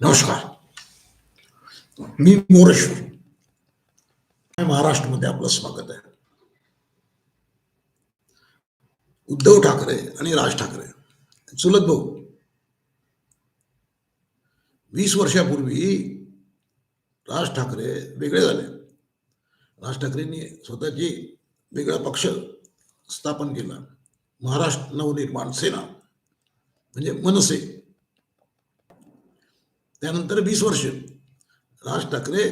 नमस्कार. मी मोरेश्वर. महाराष्ट्रमध्ये आपलं स्वागत आहे. उद्धव ठाकरे आणि राज ठाकरे. चुलत भाऊ. वीस वर्षापूर्वी राज ठाकरे वेगळे झाले. राज ठाकरेंनी स्वतःची वेगळा पक्ष स्थापन केला. महाराष्ट्र नवनिर्माण सेना म्हणजे मनसे. त्यानंतर वीस वर्ष. राज ठाकरे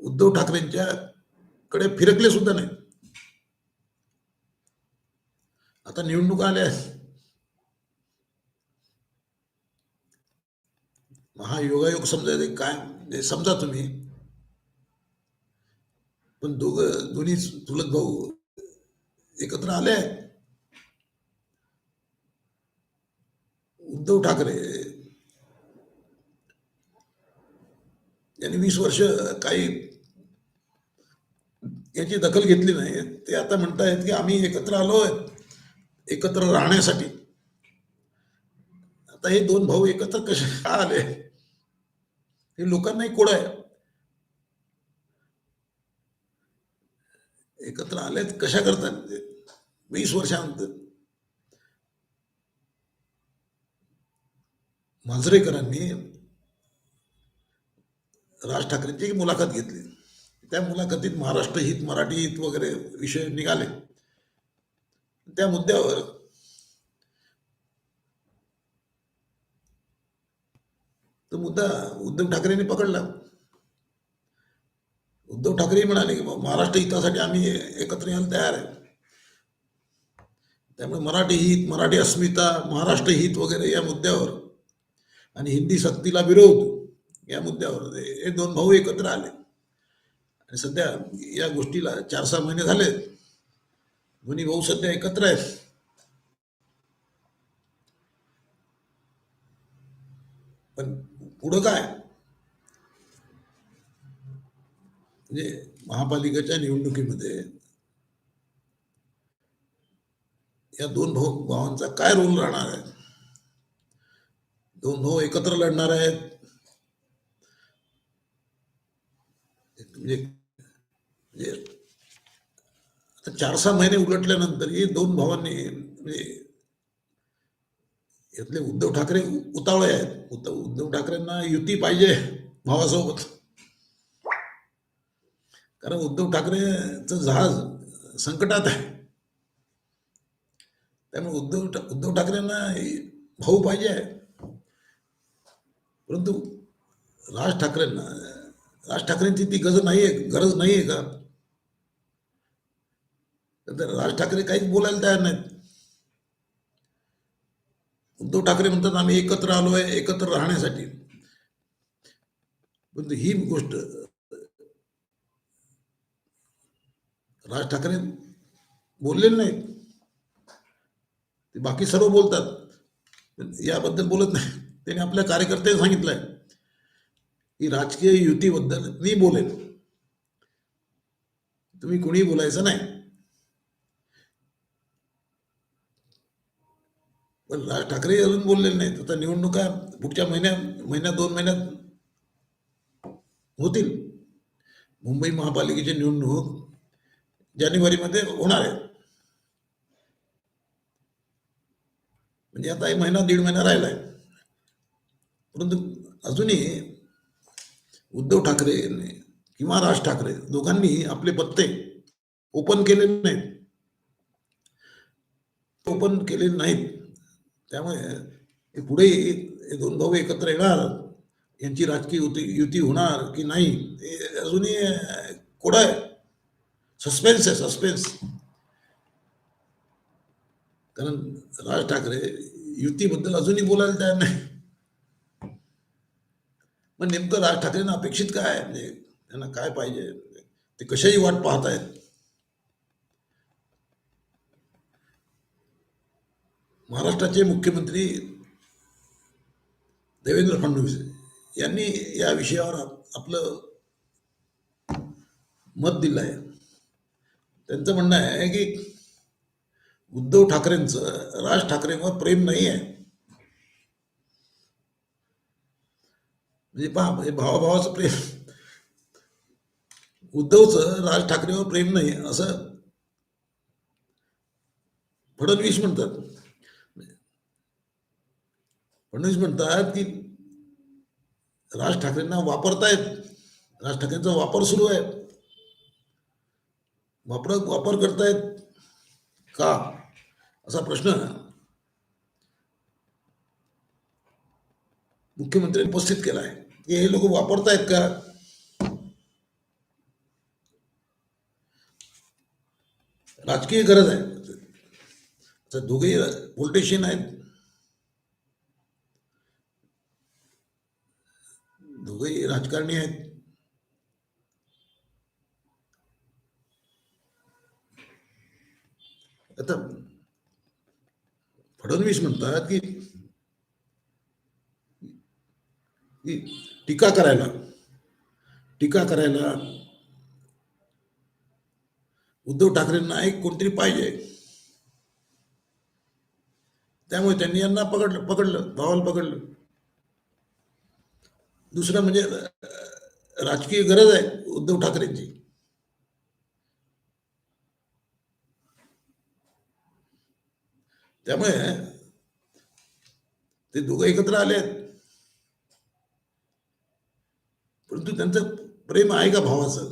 उद्धव ठाकरेंच्या कडे फिरकले सुद्धा नाही. आता निवडणुका आल्या महायोगायोग समजायचे काय म्हणजे समजा तुम्ही. पण दोघ दोन्ही चुलत भाऊ एकत्र आले उद्धव ठाकरे यांनी वीस वर्ष काही याची दखल घेतली नाही. ते आता म्हणतायत की आम्ही एकत्र आलो आहे एकत्र राहण्यासाठी. आता हे दोन भाऊ एकत्र कसे का आले? हे लोकांनाही कोड आहे. एकत्र आलेत कशा करतात? वीस वर्षानंतर मांजरेकरांनी राज ठाकरेंची एक मुलाखत घेतली. त्या मुलाखतीत महाराष्ट्र हित मराठी हित वगैरे विषय निघाले. त्या मुद्द्यावर तो मुद्दा उद्धव ठाकरेंनी पकडला. उद्धव ठाकरे म्हणाले की महाराष्ट्र हितासाठी आम्ही एकत्र यायला तयार आहे. त्यामुळे मराठी हित मराठी अस्मिता महाराष्ट्र हित वगैरे या मुद्द्यावर आणि हिंदी सक्तीला विरोध या मुद्द्यावर. हे दोन भाऊ एकत्र आले. आणि सध्या या गोष्टीला चार सहा महिने झाले. दोन्ही भाऊ सध्या एकत्र आहेत. पण पुढं काय? म्हणजे महापालिकेच्या निवडणुकीमध्ये या दोन भाऊ भावांचा काय रोल राहणार आहे? दोन भाऊ एकत्र लढणार आहेत. म्हणजे म्हणजे आता चार सहा महिने उलटल्यानंतर हे दोन भावांनी म्हणजे यातले उद्धव ठाकरे उतावळे आहेत. उद्धव उद्धव ठाकरेंना युती पाहिजे भावासोबत. कारण उद्धव ठाकरेचं जहाज संकटात आहे. त्यामुळे उद्धव उद्धव ठाकरेंना भाऊ पाहिजे आहे. परंतु राज ठाकरेंना राज ठाकरेंची ती गरज नाही आहे गरज नाही आहे का राज ठाकरे काहीच बोलायला तयार नाहीत. उद्धव ठाकरे म्हणतात आम्ही एकत्र आलो आहे एकत्र राहण्यासाठी. पण ही गोष्ट राज ठाकरे बोललेले नाहीत. ते बाकी सर्व बोलतात. पण याबद्दल बोलत नाही. त्यांनी आपल्या कार्यकर्त्यांनी सांगितलंय. की राजकीय युतीबद्दल मी बोलेन. तुम्ही कोणी बोलायचं नाही. पण राज ठाकरे अजून बोललेले नाहीत. आता निवडणुका पुढच्या महिन्यात महिन्यात दोन महिन्यात होतील. मुंबई महापालिकेची निवडणूक जानेवारीमध्ये होणार आहे. म्हणजे आता एक महिना दीड महिना राहिलाय. परंतु अजूनही उद्धव ठाकरे किंवा राज ठाकरे दोघांनी आपले पत्ते ओपन केलेले नाहीत. ओपन केलेले नाहीत. त्यामुळे पुढे दोन भाऊ एकत्र येणार, यांची राजकीय युती युती होणार की नाही, हे अजूनही कोडा आहे. सस्पेन्स आहे सस्पेन्स कारण राज ठाकरे युतीबद्दल अजूनही बोलायला तयार नाही. मग नेमकं राज ठाकरेंना अपेक्षित काय? आहे म्हणजे त्यांना काय पाहिजे? ते कशाही वाट पाहत आहेत महाराष्ट्राचे मुख्यमंत्री देवेंद्र फडणवीस यांनी या विषयावर आपलं मत दिलं आहे त्यांचं म्हणणं आहे की उद्धव ठाकरेंचं राज ठाकरेंवर प्रेम नाही आहे म्हणजे पहा म्हणजे भावाभावाचं प्रेम. उद्धवचं राज ठाकरेवर प्रेम नाही असं फडणवीस म्हणतात. फडणवीस म्हणतात की राज ठाकरेंना वापरतायत. राज ठाकरेंचा वापर सुरू आहे. वापर वापर करतायत का? असा प्रश्न मुख्यमंत्र्यांनी उपस्थित केला आहे. की हे लोक वापरतायत का राजकीय गरज आहे तर दोघेही पोलिटिशियन आहेत दोघेही राजकारणी आहेत आता फडणवीस म्हणतात की टीका करायला. टीका करायला. उद्धव ठाकरेंना एक कोणतरी पाहिजे. त्यामुळे त्यांनी यांना पकडलं पकडलं भावाला पकडलं. दुसरं म्हणजे राजकीय गरज आहे उद्धव ठाकरेंची. त्यामुळे ते दोघं एकत्र आले आहेत परंतु त्यांचं प्रेम आहे का भावाचं?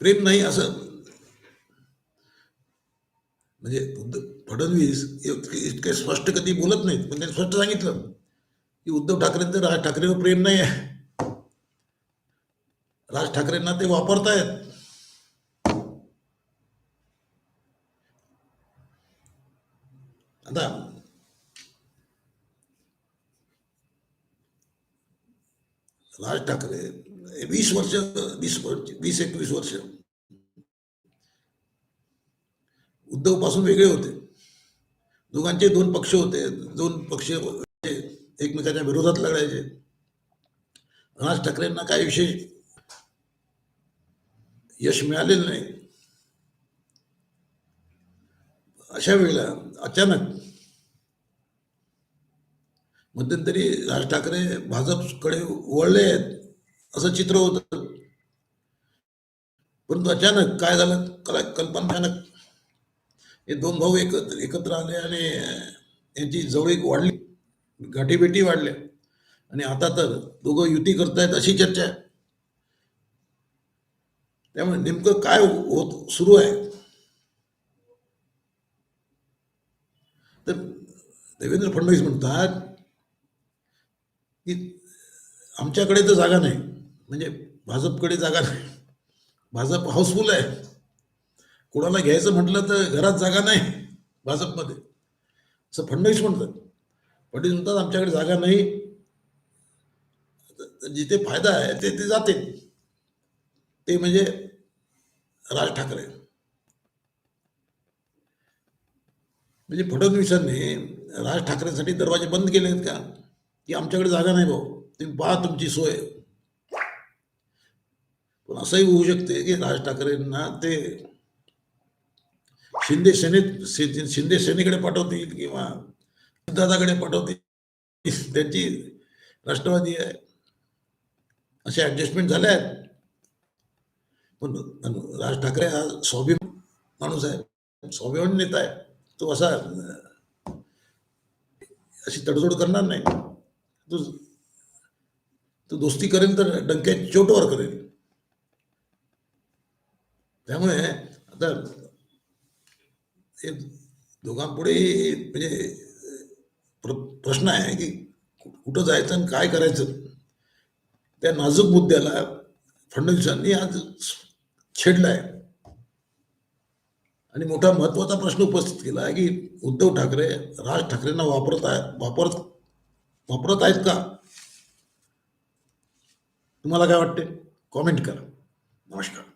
प्रेम नाही असं. म्हणजे उद्धव फडणवीस इतके इतके स्पष्ट कधी बोलत नाहीत पण त्यांनी स्पष्ट सांगितलं की उद्धव ठाकरेंचं राज ठाकरेवर प्रेम नाही आहे. राज ठाकरेंना ते वापरतायत. आता राज ठाकरे वीस वर्ष वीस वर्ष वीस एकवीस वर्ष. उद्धवपासून वेगळे होते. दोघांचे दोन पक्ष होते दोन पक्ष एकमेकांच्या विरोधात लढायचे. राज ठाकरेंना काही विशेष यश मिळालेलं नाही. अशा वेळेला अचानक मध्यंतरी राज ठाकरे भाजपकडे वळले आहेत असं चित्र होतं. परंतु अचानक काय झालं? कला कल्पना अचानक. हे दोन भाऊ एकत्र एकत्र आले आणि यांची जवळीक वाढली. गाठीभेटी वाढल्या. आणि आता तर दोघं युती करतायत अशी चर्चा आहे. त्यामुळे नेमकं काय होत सुरू आहे? तर देवेंद्र फडणवीस म्हणतात की आमच्याकडे तर जागा नाही. म्हणजे भाजपकडे जागा नाही. भाजप हाऊसफुल आहे. कोणाला घ्यायचं म्हटलं तर घरात जागा नाही भाजपमध्ये. असं फडणवीस म्हणतात. फडणवीस म्हणतात आमच्याकडे जागा नाही. जिथे फायदा आहे ते ते जाते. ते म्हणजे राज ठाकरे. म्हणजे फडणवीसांनी राज ठाकरेंसाठी दरवाजे बंद केले आहेत का? की आमच्याकडे जागा नाही भाऊ. तुम्ही पहा तुमची सोय. पण असंही होऊ शकते की राज ठाकरेंना ते शिंदे सेनेत, शिंदे सेनेकडे पाठवतील किंवा दादाकडे पाठवतील. त्यांची राष्ट्रवादी आहे. असे ऍडजस्टमेंट झाले आहेत. पण राज ठाकरे हा स्वाभिमान माणूस आहे. स्वाभिमान नेता आहे. तो असा, अशी तडजोड करणार नाही. तो तो दोस्ती करेन तर डंक्या चोटवर करेन. त्यामुळे आता हे दोघांपुढे म्हणजे प्र प्रश्न आहे की कुठं जायचं आणि काय करायचं? त्या नाजूक मुद्द्याला फडणवीसांनी आज छेडलाय. आणि मोठा महत्त्वाचा प्रश्न उपस्थित केला आहे की उद्धव ठाकरे राज ठाकरेंना वापरत आहे वापरत वापरत आहेत का? तुम्हाला काय वाटते? कॉमेंट करा. नमस्कार.